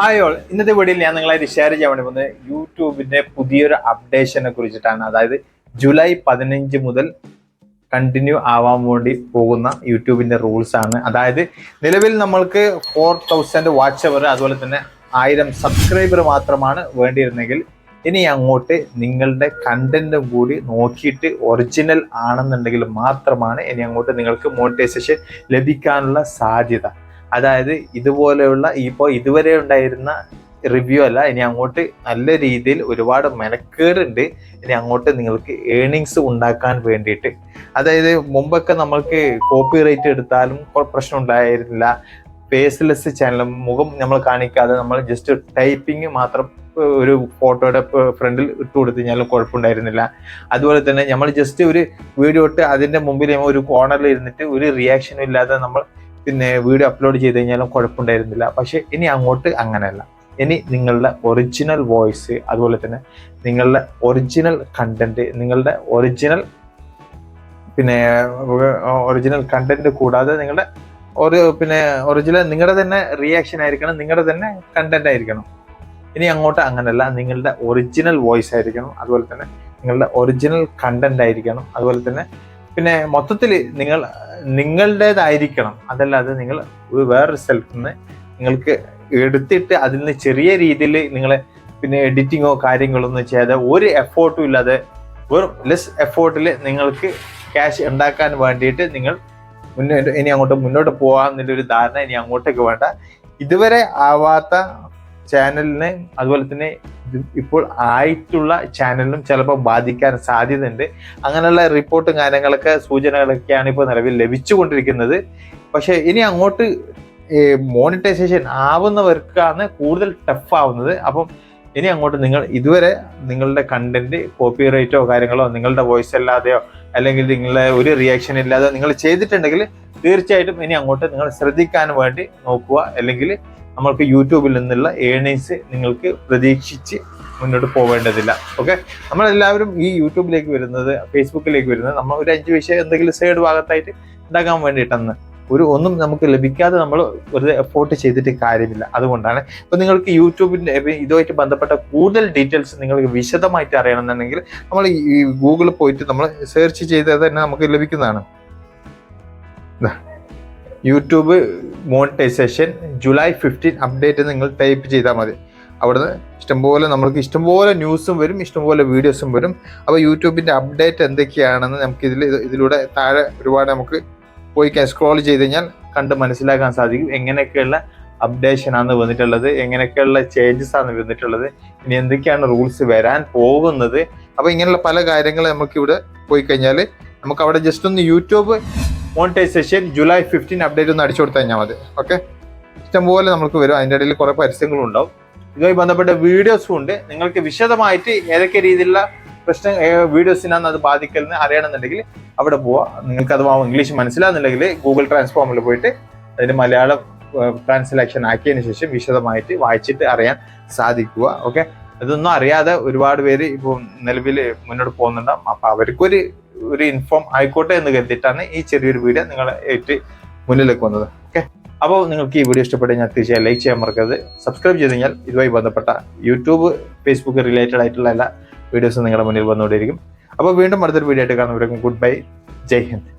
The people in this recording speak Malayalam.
ഹായ് ഓൾ ഇന്നത്തെ വീഡിയോയിൽ ഞാൻ നിങ്ങളായിട്ട് ഷെയർ ചെയ്യാൻ വേണ്ടി പോകുന്നത് യൂട്യൂബിന്റെ പുതിയൊരു അപ്ഡേഷനെ കുറിച്ചിട്ടാണ്. അതായത് ജൂലൈ പതിനഞ്ച് മുതൽ കണ്ടിന്യൂ ആവാൻ വേണ്ടി പോകുന്ന യൂട്യൂബിന്റെ റൂൾസ് ആണ്. അതായത് നിലവിൽ നമ്മൾക്ക് ഫോർ തൗസൻഡ് വാച്ച് അവർ അതുപോലെ തന്നെ ആയിരം സബ്സ്ക്രൈബർ മാത്രമാണ് വേണ്ടിയിരുന്നെങ്കിൽ ഇനി അങ്ങോട്ട് നിങ്ങളുടെ കണ്ടന്റും കൂടി നോക്കിയിട്ട് ഒറിജിനൽ ആണെന്നുണ്ടെങ്കിൽ മാത്രമാണ് ഇനി അങ്ങോട്ട് നിങ്ങൾക്ക് മോണിറ്റൈസേഷൻ ലഭിക്കാനുള്ള സാധ്യത. അതായത് ഇതുപോലെയുള്ള ഇപ്പോൾ ഇതുവരെ ഉണ്ടായിരുന്ന റിവ്യൂ അല്ല ഇനി അങ്ങോട്ട് നല്ല രീതിയിൽ ഒരുപാട് മെനക്കേടുണ്ട്. ഇനി അങ്ങോട്ട് നിങ്ങൾക്ക് ഏണിങ്സ് ഉണ്ടാക്കാൻ വേണ്ടിയിട്ട്. അതായത് മുമ്പൊക്കെ നമ്മൾക്ക് കോപ്പി റേറ്റ് എടുത്താലും പ്രശ്നം ഉണ്ടായിരുന്നില്ല. ഫേസ്ലെസ് ചാനൽ മുഖം നമ്മൾ കാണിക്കാതെ നമ്മൾ ജസ്റ്റ് ടൈപ്പിംഗ് മാത്രം ഒരു ഫോട്ടോയുടെ ഫ്രണ്ടിൽ ഇട്ട് കൊടുത്തു കഴിഞ്ഞാലും കുഴപ്പമുണ്ടായിരുന്നില്ല. അതുപോലെ തന്നെ നമ്മൾ ജസ്റ്റ് ഒരു വീഡിയോ ഇട്ട് അതിന്റെ മുമ്പിൽ ഒരു കോർണറിൽ ഇരുന്നിട്ട് ഒരു റിയാക്ഷനും ഇല്ലാതെ നമ്മൾ പിന്നെ വീഡിയോ അപ്ലോഡ് ചെയ്ത് കഴിഞ്ഞാലും കുഴപ്പമുണ്ടായിരുന്നില്ല. പക്ഷേ ഇനി അങ്ങോട്ട് അങ്ങനെയല്ല. ഇനി നിങ്ങളുടെ ഒറിജിനൽ വോയിസ് അതുപോലെ തന്നെ നിങ്ങളുടെ ഒറിജിനൽ കണ്ടന്റ് നിങ്ങളുടെ ഒറിജിനൽ പിന്നെ ഒറിജിനൽ കണ്ടന്റ് കൂടാതെ നിങ്ങളുടെ ഒരു പിന്നെ ഒറിജിനൽ നിങ്ങളുടെ തന്നെ റിയാക്ഷൻ ആയിരിക്കണം നിങ്ങളുടെ തന്നെ കണ്ടന്റ് ആയിരിക്കണം. ഇനി അങ്ങോട്ട് അങ്ങനെയല്ല. നിങ്ങളുടെ ഒറിജിനൽ വോയിസ് ആയിരിക്കണം അതുപോലെ തന്നെ നിങ്ങളുടെ ഒറിജിനൽ കണ്ടന്റ് ആയിരിക്കണം അതുപോലെ തന്നെ പിന്നെ മൊത്തത്തിൽ നിങ്ങൾ നിങ്ങളുടേതായിരിക്കണം. അതല്ലാതെ നിങ്ങൾ ഒരു വേറൊരു സ്ഥലത്ത് നിന്ന് നിങ്ങൾക്ക് എടുത്തിട്ട് അതിൽ നിന്ന് ചെറിയ രീതിയിൽ നിങ്ങളെ പിന്നെ എഡിറ്റിങ്ങോ കാര്യങ്ങളോ ഒന്നും ചെയ്യാതെ ഒരു എഫോർട്ടും ഇല്ലാതെ വെറും ലെസ് എഫോർട്ടിൽ നിങ്ങൾക്ക് ക്യാഷ് ഉണ്ടാക്കാൻ വേണ്ടിയിട്ട് നിങ്ങൾ മുന്നോട്ട് ഇനി അങ്ങോട്ട് മുന്നോട്ട് പോകാമെന്നുള്ള ഒരു ധാരണ ഇനി അങ്ങോട്ടേക്ക് വേണ്ട. ഇതുവരെ ആവാത്ത ചാനലിന് അതുപോലെ തന്നെ ഇപ്പോൾ ആയിട്ടുള്ള ചാനലിനും ചിലപ്പോൾ ബാധിക്കാൻ സാധ്യതയുണ്ട്. അങ്ങനെയുള്ള റിപ്പോർട്ടും കാര്യങ്ങളൊക്കെ സൂചനകളൊക്കെയാണ് ഇപ്പോൾ നിലവിൽ ലഭിച്ചുകൊണ്ടിരിക്കുന്നത്. പക്ഷേ ഇനി അങ്ങോട്ട് മോണിറ്റൈസേഷൻ ആവുന്നവർക്കാണ് കൂടുതൽ ടഫ് ആവുന്നത്. അപ്പം ഇനി അങ്ങോട്ട് നിങ്ങൾ ഇതുവരെ നിങ്ങളുടെ കണ്ടന്റ് കോപ്പി റൈറ്റോ കാര്യങ്ങളോ നിങ്ങളുടെ വോയിസ് അല്ലാതെയോ അല്ലെങ്കിൽ നിങ്ങളുടെ ഒരു റിയാക്ഷൻ ഇല്ലാതെ നിങ്ങൾ ചെയ്തിട്ടുണ്ടെങ്കിൽ തീർച്ചയായിട്ടും ഇനി അങ്ങോട്ട് നിങ്ങൾ ശ്രദ്ധിക്കാൻ വേണ്ടി നോക്കുക. അല്ലെങ്കിൽ നമ്മൾക്ക് യൂട്യൂബിൽ നിന്നുള്ള ഏണിങ്സ് നിങ്ങൾക്ക് പ്രതീക്ഷിച്ച് മുന്നോട്ട് പോവേണ്ടതില്ല. ഓക്കെ നമ്മളെല്ലാവരും ഈ യൂട്യൂബിലേക്ക് വരുന്നത് ഫേസ്ബുക്കിലേക്ക് വരുന്നത് നമ്മൾ ഒരു അഞ്ച് വിഷയം എന്തെങ്കിലും സൈഡ് ഭാഗത്തായിട്ട് ഉണ്ടാക്കാൻ വേണ്ടിയിട്ടെന്ന് ഒരു ഒന്നും നമുക്ക് ലഭിക്കാതെ നമ്മൾ വെറുതെ എഫോർട്ട് ചെയ്തിട്ട് കാര്യമില്ല. അതുകൊണ്ടാണ് ഇപ്പം നിങ്ങൾക്ക് യൂട്യൂബിന്റെ ഇതുമായിട്ട് ബന്ധപ്പെട്ട കൂടുതൽ ഡീറ്റെയിൽസ് നിങ്ങൾക്ക് വിശദമായിട്ട് അറിയണമെന്നുണ്ടെങ്കിൽ നമ്മൾ ഈ ഗൂഗിളിൽ പോയിട്ട് നമ്മൾ സെർച്ച് ചെയ്ത് തന്നെ നമുക്ക് ലഭിക്കുന്നതാണ്. YouTube monetisation July fifteen update നിങ്ങൾ ടൈപ്പ് ചെയ്താൽ മതി. അവിടുന്ന് ഇഷ്ടംപോലെ നമ്മൾക്ക് ഇഷ്ടംപോലെ ന്യൂസും വരും ഇഷ്ടംപോലെ വീഡിയോസും വരും. അപ്പോൾ യൂട്യൂബിന്റെ അപ്ഡേറ്റ് എന്തൊക്കെയാണെന്ന് നമുക്ക് ഇതിൽ ഇതിലൂടെ താഴെ ഒരുപാട് നമുക്ക് പോയി സ്ക്രോൾ ചെയ്ത് കഴിഞ്ഞാൽ കണ്ട് മനസ്സിലാക്കാൻ സാധിക്കും എങ്ങനെയൊക്കെയുള്ള അപ്ഡേഷൻ ആണ് വന്നിട്ടുള്ളത് എങ്ങനെയൊക്കെയുള്ള ചേഞ്ചസ് ആണ് വന്നിട്ടുള്ളത് ഇനി എന്തൊക്കെയാണ് റൂൾസ് വരാൻ പോകുന്നത്. അപ്പോൾ ഇങ്ങനെയുള്ള പല കാര്യങ്ങൾ നമുക്കിവിടെ പോയി കഴിഞ്ഞാൽ നമുക്ക് അവിടെ ജസ്റ്റ് ഒന്ന് YouTube monetisation July fifteen update ഒന്ന് അടിച്ചു കൊടുത്തു കഴിഞ്ഞാൽ മതി. ഓക്കെ ഇഷ്ടംപോലെ നമുക്ക് വരും. അതിന്റെ ഇടയിൽ കുറേ പരസ്യങ്ങളും ഉണ്ടാവും. ഇതുമായി ബന്ധപ്പെട്ട വീഡിയോസും ഉണ്ട്. നിങ്ങൾക്ക് വിശദമായിട്ട് ഏതൊക്കെ രീതിയിലുള്ള പ്രശ്നം വീഡിയോസിനാണ് അത് ബാധിക്കലെന്ന് അറിയണമെന്നുണ്ടെങ്കിൽ അവിടെ പോവുക നിങ്ങൾക്ക് അത് ഇംഗ്ലീഷ് മനസ്സിലാകുന്നുണ്ടെങ്കിൽ ഗൂഗിൾ ട്രാൻസ്ഫോമിൽ പോയിട്ട് അതിന് മലയാളം ട്രാൻസ്ലേഷൻ ആക്കിയതിന് ശേഷം വിശദമായിട്ട് വായിച്ചിട്ട് അറിയാൻ സാധിക്കുക. ഓക്കെ ഇതൊന്നും അറിയാതെ ഒരുപാട് പേര് ഇപ്പോൾ നിലവിൽ മുന്നോട്ട് പോകുന്നുണ്ടാവും. അപ്പോൾ അവർക്കൊരു ഒരു ഇൻഫോം ആയിക്കോട്ടെ എന്ന് കരുതിയിട്ടാണ് ഈ ചെറിയൊരു വീഡിയോ നിങ്ങൾ ഏറ്റ് മുന്നിലേക്ക് വന്നത്. ഓക്കെ അപ്പോൾ നിങ്ങൾക്ക് ഈ വീഡിയോ ഇഷ്ടപ്പെട്ട് ഞാൻ തീർച്ചയായും ലൈക്ക് ചെയ്യാൻ മറക്കരുത്. സബ്സ്ക്രൈബ് ചെയ്ത് കഴിഞ്ഞാൽ ഇതുമായി ബന്ധപ്പെട്ട യൂട്യൂബ് ഫേസ്ബുക്ക് റിലേറ്റഡ് ആയിട്ടുള്ള എല്ലാ വീഡിയോസും നിങ്ങളുടെ മുന്നിൽ വന്നുകൊണ്ടിരിക്കും അപ്പോൾ വീണ്ടും അടുത്തൊരു വീഡിയോ ആയിട്ട് കാണുന്നവരേക്കും ഗുഡ് ബൈ ജയ് ഹിന്ദ്.